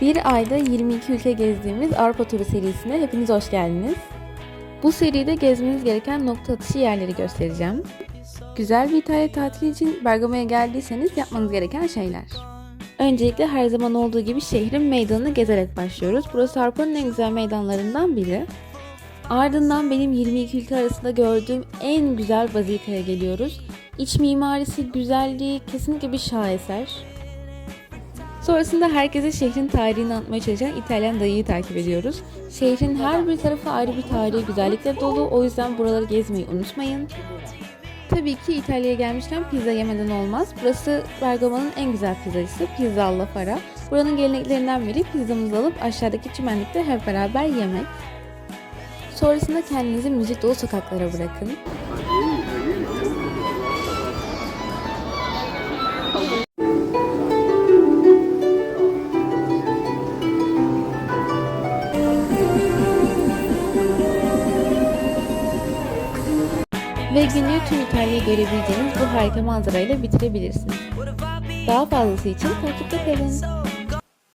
Bir ayda 22 ülke gezdiğimiz Avrupa turu serisine hepiniz hoş geldiniz. Bu seride gezmeniz gereken nokta atışı yerleri göstereceğim. Güzel bir İtalya tatili için Bergama'ya geldiyseniz yapmanız gereken şeyler. Öncelikle her zaman olduğu gibi şehrin meydanını gezerek başlıyoruz. Burası Avrupa'nın en güzel meydanlarından biri. Ardından benim 22 ülke arasında gördüğüm en güzel bazilikaya geliyoruz. İç mimarisi, güzelliği kesinlikle bir şaheser. Sonrasında herkese şehrin tarihini anlatmaya çalışan İtalyan dayıyı takip ediyoruz. Şehrin her bir tarafı ayrı bir tarihi güzellikle dolu. O yüzden buraları gezmeyi unutmayın. Tabii ki İtalya'ya gelmişken pizza yemeden olmaz. Burası Bergama'nın en güzel pizzacısı Pizza alla Fara. Buranın geleneklerinden biri pizzamızı alıp aşağıdaki çimenlikte hep beraber yemek. Sonrasında kendinizi müzik dolu sokaklara bırakın. Ve günü tüm İtalya'yı görebileceğiniz bu harika manzarayla bitirebilirsiniz. Daha fazlası için takipte kalın.